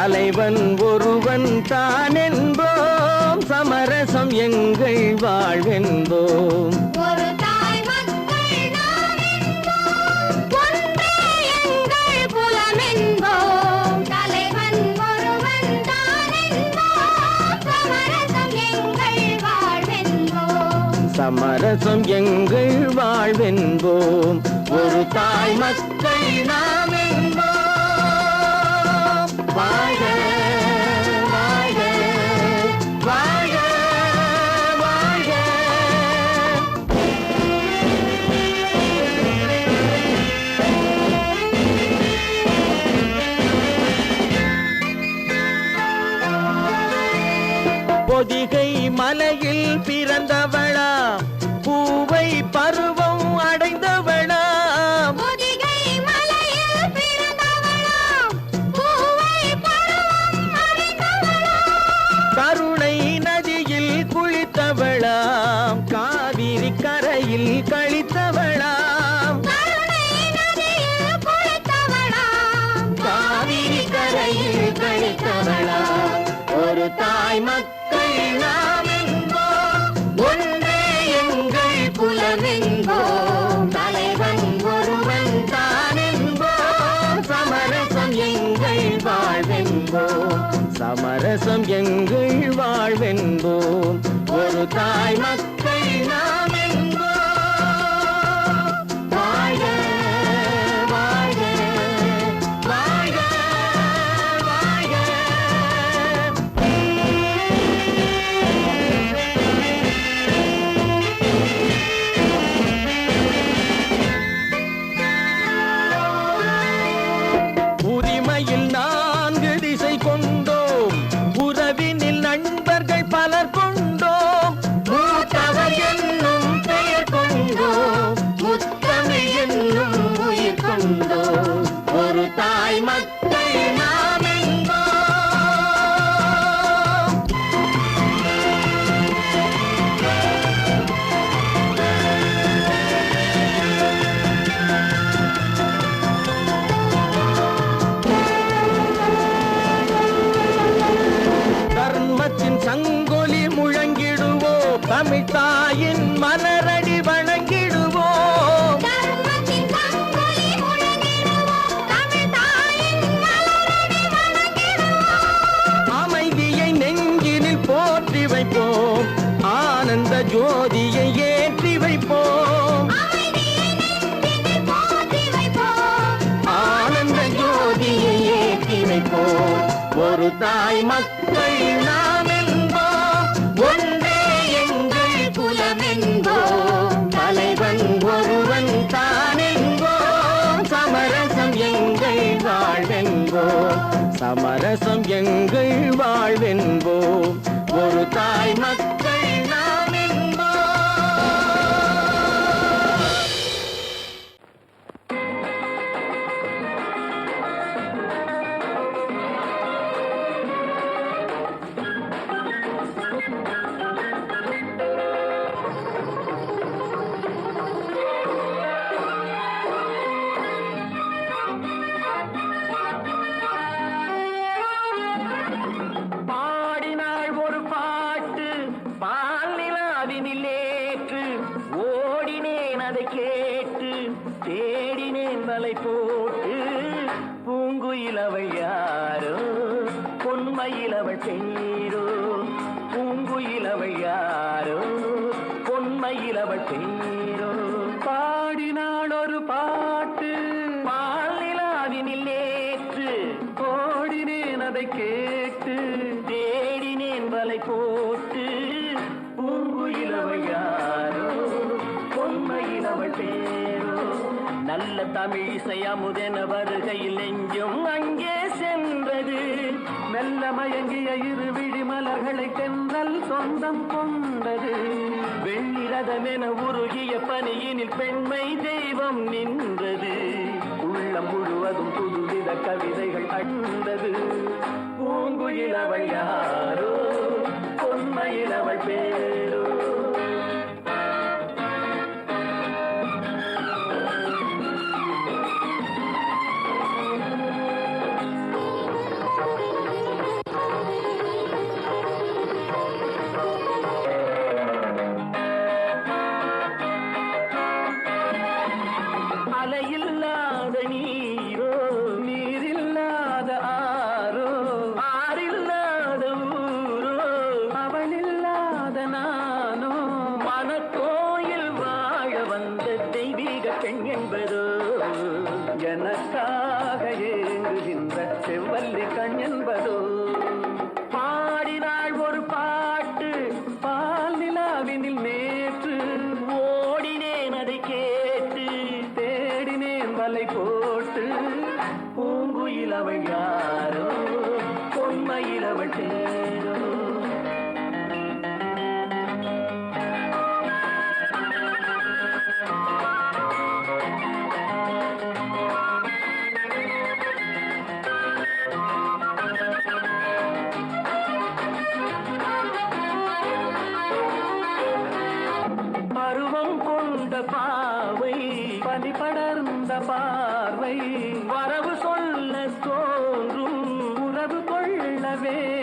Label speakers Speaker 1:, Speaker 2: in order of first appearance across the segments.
Speaker 1: தலைவன் ஒருவன் தான் என்போம் சமரசம் எங்கள் வாழ்வென்போம்.
Speaker 2: சமரசம் எங்கள் வாழ்வென்போம்.
Speaker 1: ஒரு தாய் மக்கள் நாமே பொதிகை மலையில் பிறந்தவளா பூவை பரு சமரசம் எங்கள் வாழ்வென்போம். ஒரு தாய் மக்கள் பூங்குயிலவள் யாரோ பொன்மையிலவள் பெயரோ பூங்குயிலவள் யாரோ பொன்மையிலவள் பெயரோ பாடினாள் ஒரு பாட்டு பாலிலாவினில் நேற்று. ஓடினேன் அதை கேட்டு தேடினேன் வலை போட்டு. பூங்குயிலவள் யாரோ பொன்மையிலவள் பேரோ நல்ல தமிழ் இசையா முதன வருகையில் மயங்கிய இரு விழிமலர்களை தென்றல் சொந்தம் கொண்டது. வெண்ணிரதமென உருகிய பணியினில் பெண்மை தெய்வம் நின்றது. உள்ளம் முழுவதும் புது में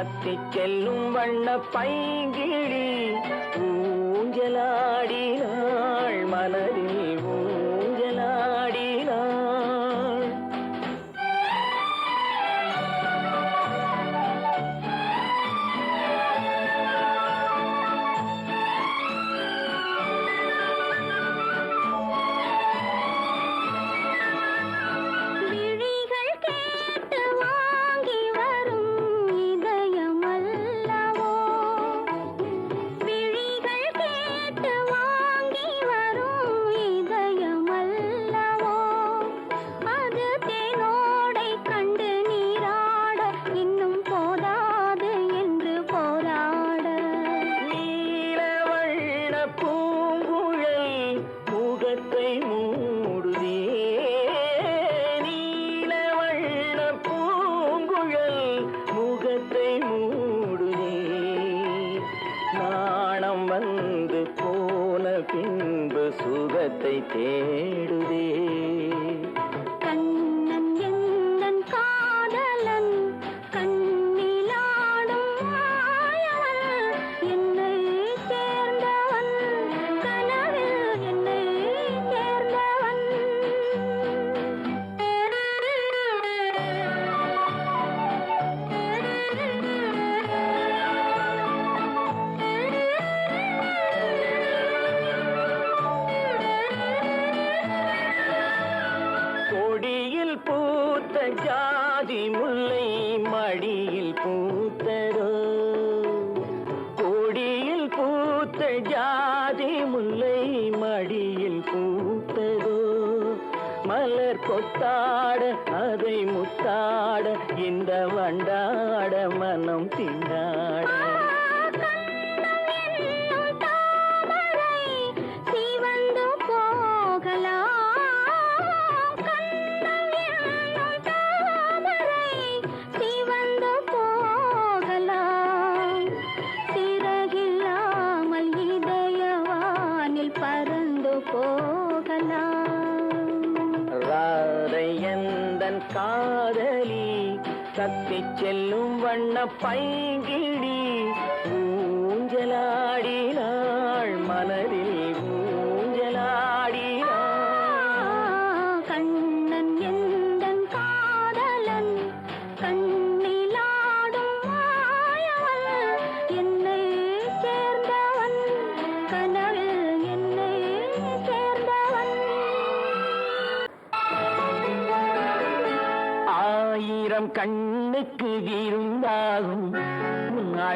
Speaker 1: கத்தி செல்லும் வண்ண பைங்கிழி
Speaker 2: பூத்த
Speaker 1: ஜாதி முல்லை மடியில் பூத்தரோ கொடியில் பூத்த ஜாதி முல்லை மடியில் பூத்தரோ மலர் கொத்தாட அதை முத்தாட இந்த வண்டாட மனம் தன் காதலி கத்தி செல்லும் வண்ண பைங்கிடி ஊஞ்சலாடினாள் மலரி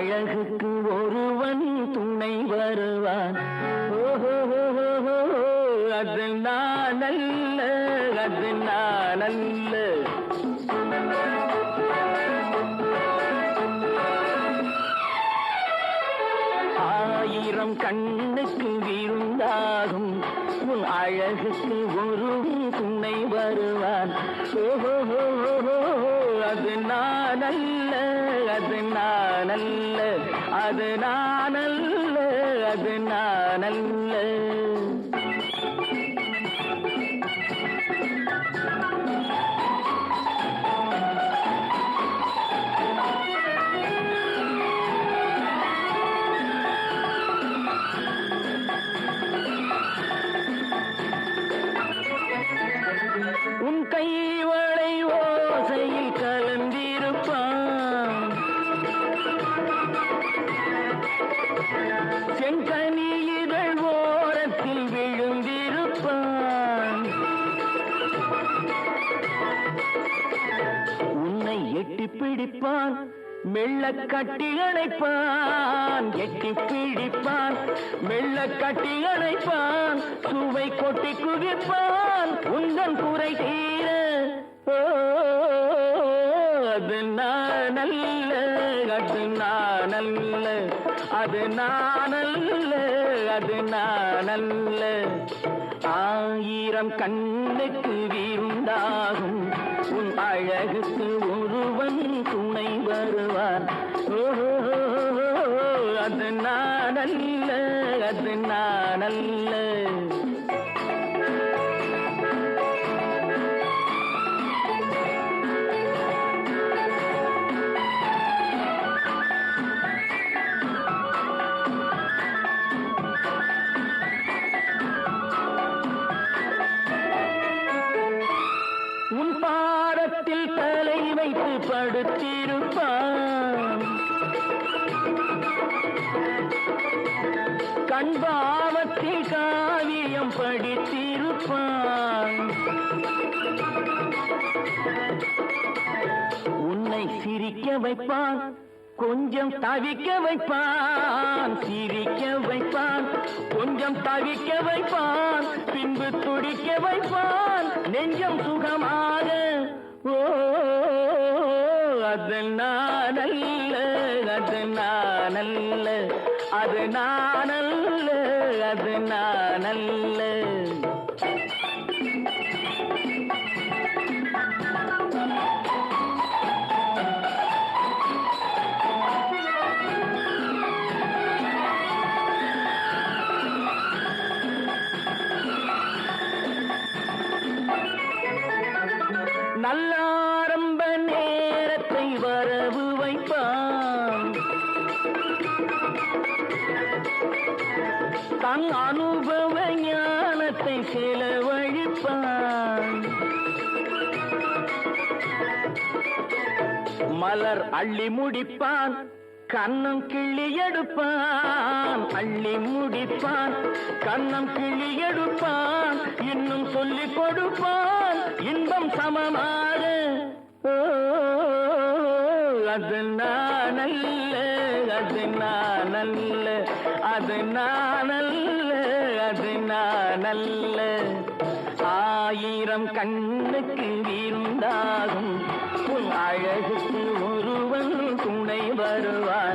Speaker 1: அழகுக்கு ஒருவன் துணை வருவான். ஓஹோ அது நான் அல்ல அது நான் அல்ல. ஆயிரம் கண்ணுக்கு விருந்தாகும். உன் அழகுக்கு ஒரு எட்டி மெல்ல கட்டி அணைப்பான் எட்டி பிடிப்பான் மெல்ல கட்டி அணைப்பான் சுவை கொட்டி குவிப்பான் உந்தன் குறை தீர. அது நான் அல்ல அது நான் அல்ல அது நான் அல்ல அது நான் அல்ல ஆயிரம் கண்ணுக்கு விருந்தாகும் உன் அழகுக்கு உன் அவன் துணை வருவான் ஓஹோ அது நான் அல்ல அது நான் அல்ல அன்பாவத்தில் காவியம் படித்திருப்பான். உன்னை சிரிக்க வைப்பான் கொஞ்சம் தவிக்க வைப்பான். சிரிக்க வைப்பான் கொஞ்சம் தவிக்க வைப்பான். பின்பு துடிக்க வைப்பான் நெஞ்சம் சுகமாக. ஓ அது நானல்ல அது நானல்ல அது நானல்ல. அது நான் தன் அனுபவ ஞானத்தை செலவழிப்பான் மலர் அள்ளி முடிப்பான் கண்ணம் கிள்ளி எடுப்பான். அள்ளி முடிப்பான் கண்ணம் கிள்ளி எடுப்பான். இன்னும் சொல்லி கொடுப்பான் இன்பம் சமமாக. அது நான் அல்ல அது நான் அது நான் அது நான் ஆயிரம் கண்ணுக்கு
Speaker 2: வீருண்டாகும் உன் அழகுக்கு ஒருவன் துணை வருவான்.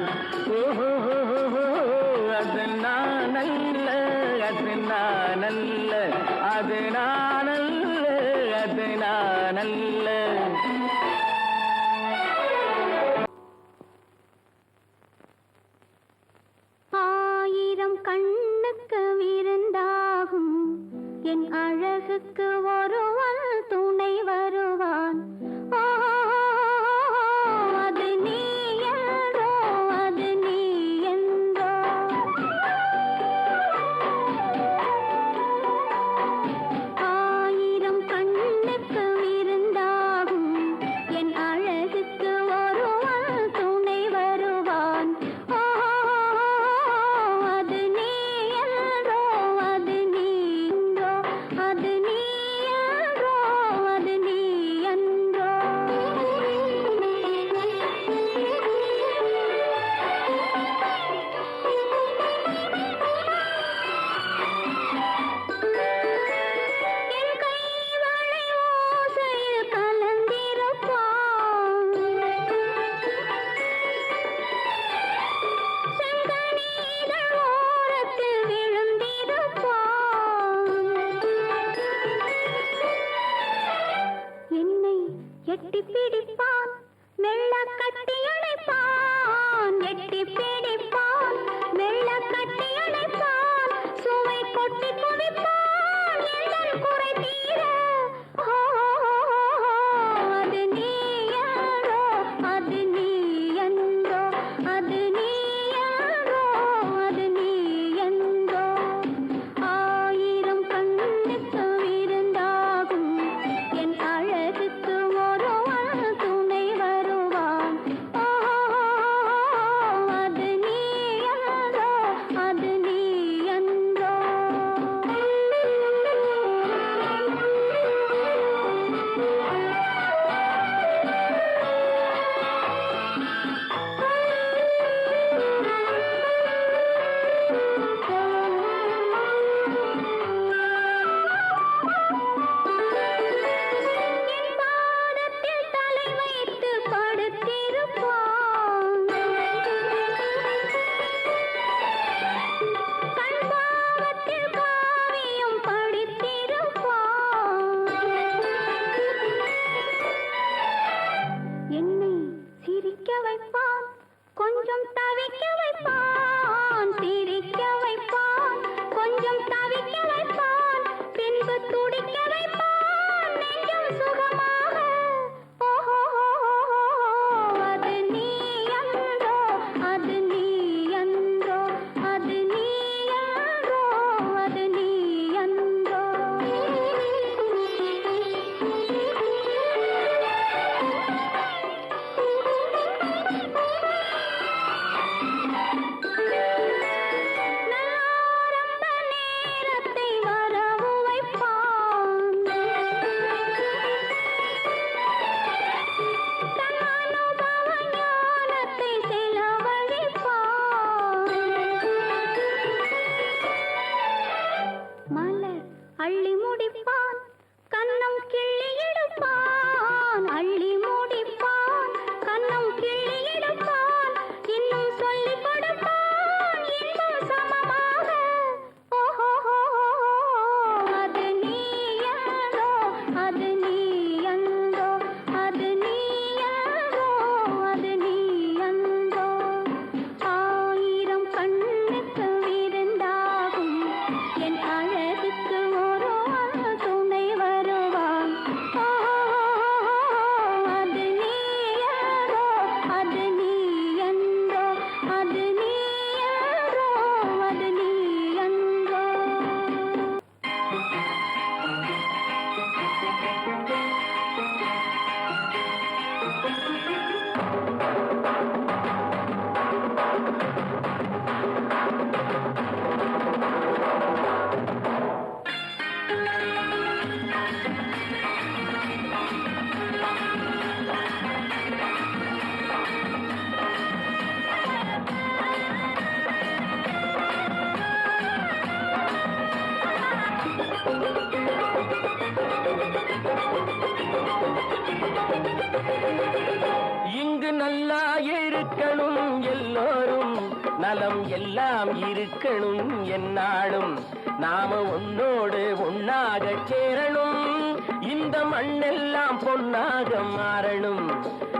Speaker 1: எல்லாம் இருக்கணும் என்னாலும். நாம உன்னோடு ஒன்னாக சேரணும். இந்த மண்ணெல்லாம் பொன்னாக மாறணும்.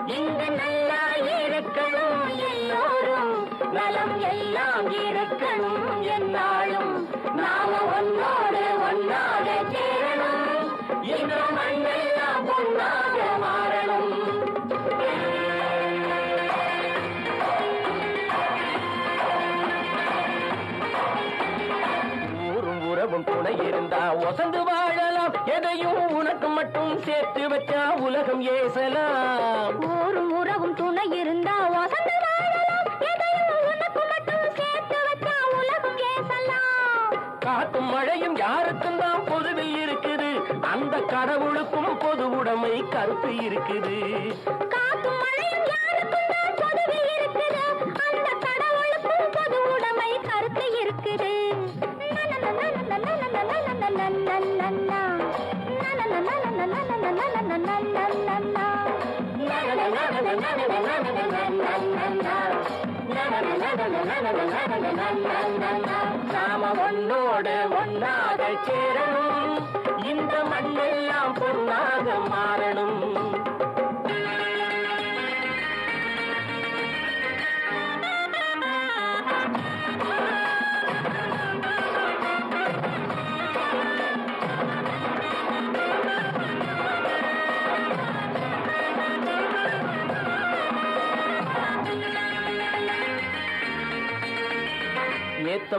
Speaker 1: இங்கு நல்லா இருக்கணும் எல்லோரும். நலம் எல்லாம் இருக்கணும் என்னாலும். நாம ஒன்னோடு ஒன்னாக சேரணும். இந்த மண்ணெல்லாம் பொன்னாக ஒசந்து வாழலாம். எதையும் உனக்கு மட்டும் சேர்த்து வச்சா உலகம் ஏசலாம்.
Speaker 2: ஊரும் உறவும் துணை இருந்தா ஏசலாம்.
Speaker 1: காத்தும் மழையும் யாருக்கும் தான் பொதுவில் இருக்குது. அந்த கடவுளுக்கும் பொது உடைமை கருத்து இருக்குது.
Speaker 2: காத்தும் மழையும் யாருக்கும் தான் பொதுவில் இருக்குது. அந்த கடவுளுக்கும் பொது உடைமை கருத்து இருக்குது.
Speaker 1: நாம ஒன்னோடு ஒன்னாக சேரணும். இந்த மண்ணெல்லாம் பொன்னாக மாறணும்.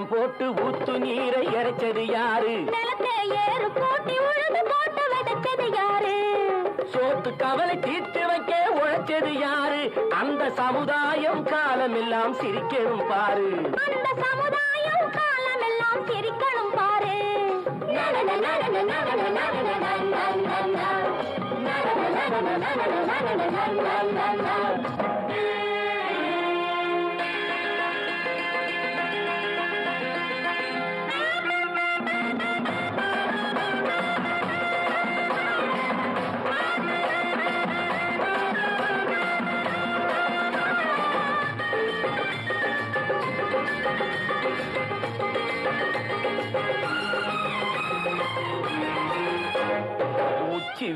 Speaker 1: ஏத்தம் போட்டு ஊத்து நீரை இறைச்சது யாரு
Speaker 2: நிலத்தை ஏறு போட்டி உழுது போட்டு விதைச்சது யாரு
Speaker 1: சோத்து கவலை தீர்த்து வைக்க உழைச்சது யாரு அந்த சமுதாயம் காலமெல்லாம் சிரிக்கணும் பாரு
Speaker 2: அந்த சமுதாயம் காலமெல்லாம் சிரிக்கணும் பாரு
Speaker 1: உச்சி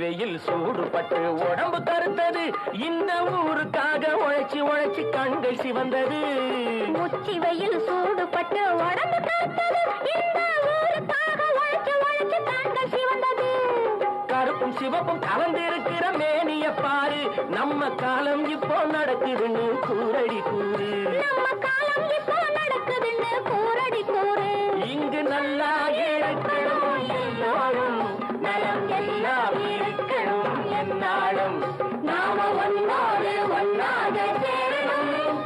Speaker 1: வெயில் சூடுபட்டு உடம்பு கருத்தது இந்த ஊருக்காக உழைச்சி உழைச்சி கண்கள் சிவந்தது.
Speaker 2: உச்சி வெயில் சூடுபட்டு உடம்பு கருத்தது இந்த ஊருக்காக உழைச்சு உழைச்சு கண்கள் சிவந்தது.
Speaker 1: கருப்பும் சிவப்பும் கலந்திருக்கிற மேனிய பாரு. நம்ம காலம் இப்போ நடக்குதுன்னு கூரடி கூறு.
Speaker 2: நம்ம காலம் இப்போ நடக்குதுன்னு கூரடி கூறு.
Speaker 1: இங்கு நல்லா ஒன்றாக சேரணும்.